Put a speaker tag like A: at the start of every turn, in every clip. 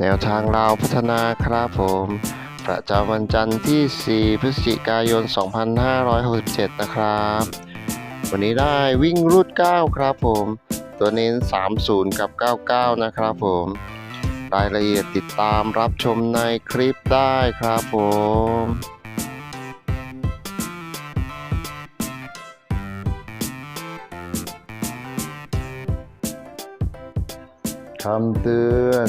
A: แนวทางลาวพัฒนาครับผม ประจำวันจันทร์ที่ 4 พฤศจิกายน 2567 นะครับ วันนี้ได้วิ่งรูด 9 ครับผม ตัวเน้น 30 กับ 99 นะครับผม รายละเอียดติดตามรับชมในคลิปได้ครับผมคำเตือน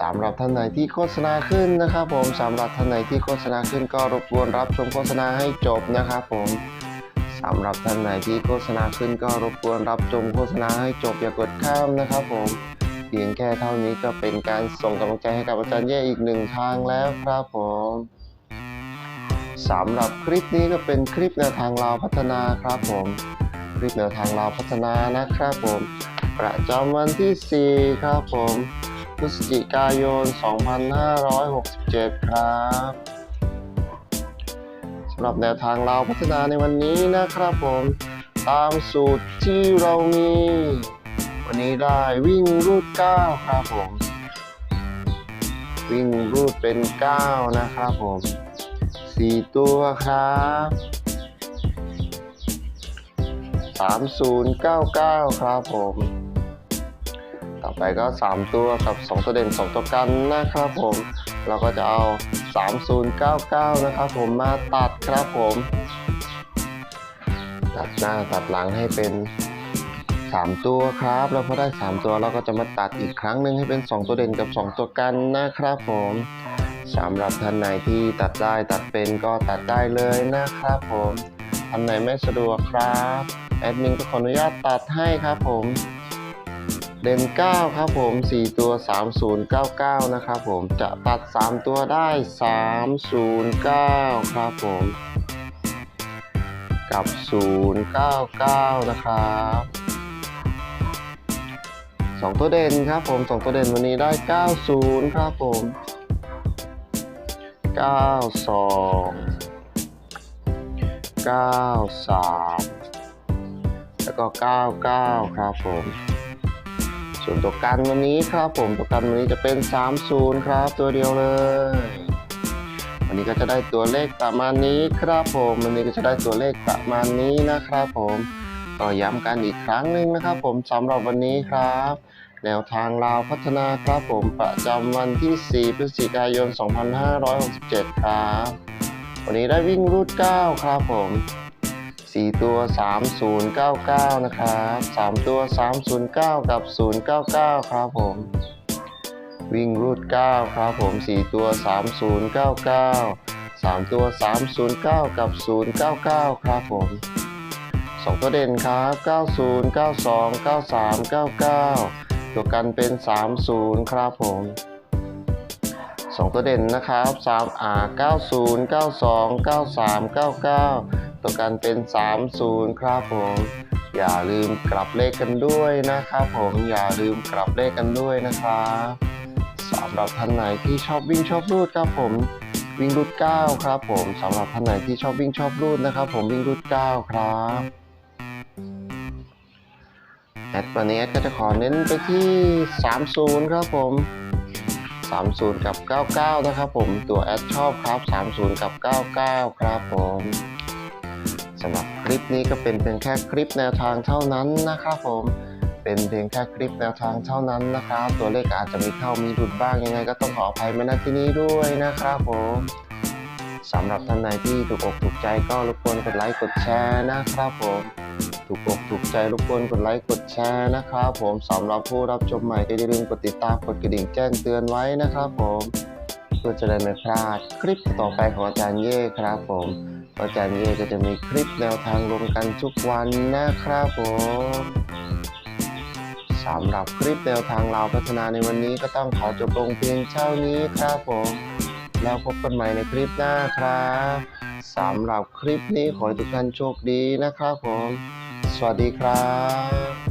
A: สำหรับท่านไหนที่โฆษณาขึ้นนะครับ ผมสำหรับท่านไหนที่โฆษณาขึ้นก็รบกวนรับชมโฆษณาให้จบนะครับผมสำหรับท่านไหนที่โฆษณาขึ้นก็รบกวนรับชมโฆษณาให้จบอย่ากดข้ามนะครับ ผมเพียงแค่เท่านี้ก็เป็นการส่งกำลังใจให้กับอาจารย์เย่อีกหนึ่งทางแล้วครับผมสำหรับคลิปนี้ก็เป็นคลิปแนวทางลาวพัฒนาครับผม คลิปแนวทางลาวพัฒนานะครับผม ประจำวันที่ 4 ครับผม พฤศจิกายน 2567 ครับสำหรับแนวทางเราพัฒนาในวันนี้นะครับผมตามสูตรที่เรามี วันนี้ได้วิ่งรูด 9 ครับผม วิ่งรูดเป็น 9 นะครับผม 4 ตัวครับ3099 ครับผม อไปก็ 3 ตัวกับ 2 ตัวเด่น 2 ตัวกันนะครับผม เราก็จะเอา 3099 นะครับผมมาตัดครับผม ตัดหน้าตัดหลังให้เป็น 3 ตัวครับ แล้วพอได้ 3 ตัวเราก็จะมาตัดอีกครั้งหนึ่งให้เป็น 2 ตัวเด่นกับ 2 ตัวกันนะครับผมสำหรับท่านไหนที่ตัดได้ตัดเป็นก็ตัดได้เลยนะครับผมท่านไหนไม่สะดวกครับ แอดมินก็ขออนุญาตตัดให้ครับผม เด่น9ครับผม 4 ตัว 3099 นะครับผมจะตัด 3 ตัวได้ 309 ครับผม กับ 099 นะครับ2ตัวเด่นครับผม 2 ตัวเด่นวันนี้ได้ 90 ครับผม 92 93 แล้วก็ 99 ครับผม ส่วนตัวกันวันนี้ครับผมตัวกันวันนี้จะเป็น 30 ครับ ตัวเดียวเลย วันนี้ก็จะได้ตัวเลขประมาณนี้ครับผมวันนี้ก็จะได้ตัวเลขประมาณนี้นะครับผมก็ย้ำกันอีกครั้งหนึ่งนะครับ ผมสำหรับวันนี้ครับแนวทางลาวพัฒนาครับผมประจำวันที่ 4 พฤศจิกายน 2567 ครับ วันนี้ได้วิ่งรูด 9 ครับผม 4 ตัว 3099 นะครับ 3 ตัว 309 กับ 099 ครับผม วิ่งรูด 9 ครับผม 4 ตัว 3099 3 ตัว 309 กับ 099 ครับผม 2 ตัวเด่นครับ 90 92 93 99 ตัวกันเป็น 30 ครับผม 2 ตัวเด่นนะครับ3อ่า90 92 93 99 ตัวกันเป็น 30 ครับผม อย่าลืมกลับเลขกันด้วยนะครับผมอย่าลืมกลับเลขกันด้วยนะครับสำหรับท่านไหนที่ชอบวิ่งชอบรูดครับผมวิ่งรูด9ครับผมสำหรับท่านไหนที่ชอบวิ่งชอบรูดนะครับ ผมวิ่งรูด9ครับแอดวันนี้แอดก็จะขอเน้นไปที่ 30 ครับผม 30 กับ 99 นะครับผม ตัวแอดชอบครับ 30 กับ 99 ครับผม สำหรับคลิปนี้ก็เป็นเพียงแค่คลิปแนวทางเท่านั้นนะครับผม เป็นเพียงแค่คลิปแนวทางเท่านั้นนะครับ ตัวเลขอาจจะมีเข้ามีหลุดบ้างยังไง ก็ต้องขออภัยมาณที่นี้ด้วยนะครับผมสำหรับท่านใดที่ถูกอกถูกใจก็รบกวนกดไลค์กดแชร์นะครับผมถูกอกถูกใจรบกวนกดไลค์กดแชร์นะครับผมสำหรับผู้รับชมใหม่ก็อย่าลืมกดติดตามกดกระดิ่งแจ้งเตือนไว้นะครับผมเพื่อจะได้ไม่พลาดคลิปต่อไปของอาจารย์เย่ครับผม อาจารย์เย่ก็จะมีคลิปแนวทางลงกันทุกวันนะครับผมสำหรับคลิปแนวทางเราพัฒนาในวันนี้ก็ต้องขอจบลงเพียงเท่านี้ครับผม แล้วพบกันใหม่ในคลิปหน้าครับสำหรับคลิปนี้ขอให้ทุกท่านโชคดีนะครับผม สวัสดีครับ